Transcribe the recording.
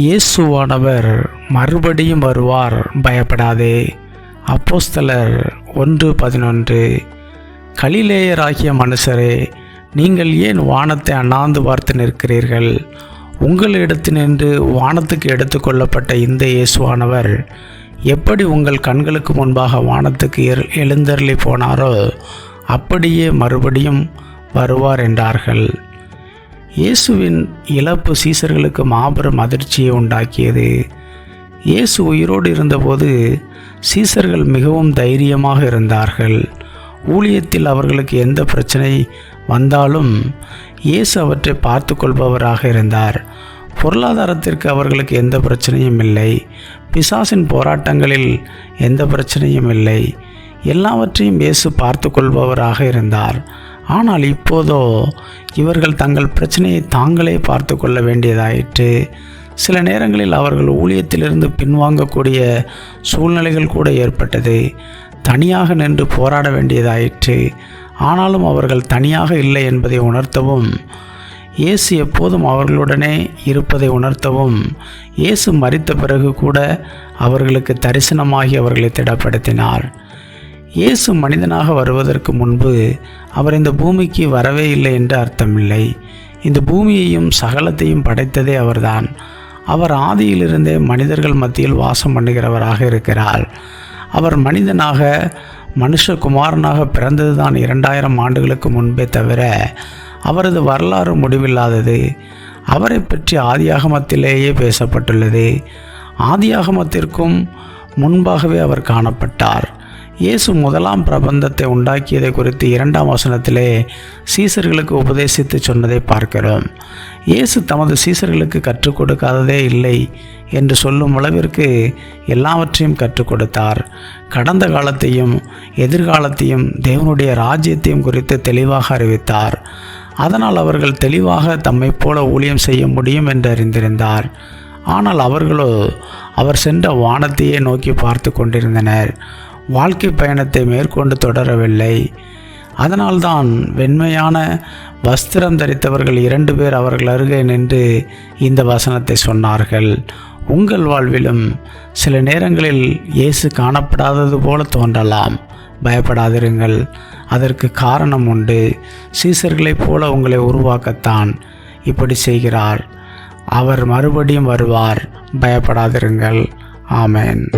இயேசுவானவர் மறுபடியும் வருவார். பயப்படாதே. அப்போஸ்தலர் ஒன்று பதினொன்று. கலிலேயராகிய மனுஷரே நீங்கள் ஏன் வானத்தை அண்ணாந்து பார்த்து நிற்கிறீர்கள்? உங்களிடத்தினின்று வானத்துக்கு எடுத்துக்கொள்ளப்பட்ட இந்த இயேசுவானவர் எப்படி உங்கள் கண்களுக்கு முன்பாக வானத்துக்கு எழுந்தருளி போனாரோ அப்படியே மறுபடியும் வருவார் என்றார்கள். இயேசுவின் இழப்பு சீசர்களுக்கு மாபெரும் அதிர்ச்சியை உண்டாக்கியது. இயேசு உயிரோடு இருந்தபோது சீசர்கள் மிகவும் தைரியமாக இருந்தார்கள். ஊழியத்தில் அவர்களுக்கு எந்த பிரச்சனை வந்தாலும் இயேசு அவற்றை பார்த்து கொள்பவராக இருந்தார். பொருளாதாரத்திற்கு அவர்களுக்கு எந்த பிரச்சனையும் இல்லை. பிசாசின் போராட்டங்களில் எந்த பிரச்சனையும் இல்லை. எல்லாவற்றையும் இயேசு பார்த்து கொள்பவராக இருந்தார். ஆனால் இப்போதோ இவர்கள் தங்கள் பிரச்சனையை தாங்களே பார்த்து கொள்ள வேண்டியதாயிற்று. சில நேரங்களில் அவர்கள் ஊழியத்திலிருந்து பின்வாங்கக்கூடிய சூழ்நிலைகள் கூட ஏற்பட்டது. தனியாக நின்று போராட வேண்டியதாயிற்று. ஆனாலும் அவர்கள் தனியாக இல்லை என்பதை உணர்த்தவும் இயேசு எப்போதும் அவர்களுடனே இருப்பதை உணர்த்தவும் இயேசு மறித்த பிறகு கூட அவர்களுக்கு தரிசனமாகி அவர்களை திடப்படுத்தினார். இயேசு மனிதனாக வருவதற்கு முன்பு அவர் இந்த பூமிக்கு வரவே இல்லை என்று அர்த்தமில்லை. இந்த பூமியையும் சகலத்தையும் படைத்ததே அவர்தான். அவர் ஆதியிலிருந்தே மனிதர்கள் மத்தியில் வாசம் பண்ணுகிறவராக இருக்கிறார். அவர் மனிதனாக மனுஷகுமாரனாக பிறந்ததுதான் இரண்டாயிரம் ஆண்டுகளுக்கு முன்பே தவிர அவரது வரலாறு முடிவில்லாதது. அவரை பற்றி ஆதியாகமத்திலேயே பேசப்பட்டுள்ளது. ஆதியாகமத்திற்கும் முன்பாகவே அவர் காணப்பட்டார். இயேசு முதலாம் பிரபந்தத்தை உண்டாக்கியதை குறித்து இரண்டாம் வசனத்திலே சீசர்களுக்கு உபதேசித்து சொன்னதை பார்க்கிறோம். இயேசு தமது சீசர்களுக்கு கற்றுக் கொடுக்காததே இல்லை என்று சொல்லும் அளவிற்கு எல்லாவற்றையும் கற்றுக் கொடுத்தார். கடந்த காலத்தையும் எதிர்காலத்தையும் தேவனுடைய ராஜ்யத்தையும் குறித்து தெளிவாக அறிவித்தார். அதனால் அவர்கள் தெளிவாக தம்மைப் போல ஊழியம் செய்ய முடியும் என்று அறிந்திருந்தார். ஆனால் அவர்களோ அவர் சென்ற வானத்தையே நோக்கி பார்த்து கொண்டிருந்தனர். வாழ்க்கை பயணத்தை மேற்கொண்டு தொடரவில்லை. அதனால்தான் வெண்மையான வஸ்திரம் தரித்தவர்கள் இரண்டு பேர் அவர்கள் அருகே நின்று இந்த வசனத்தை சொன்னார்கள். உங்கள் வாழ்விலும் சில நேரங்களில் இயேசு காணப்படாதது போல தோன்றலாம். பயப்படாதிருங்கள். அதற்கு காரணம் உண்டு. சீசர்களைப் போல உங்களை உருவாக்கத்தான் இப்படி செய்கிறார். அவர் மறுபடியும் வருவார். பயப்படாதிருங்கள். ஆமென்.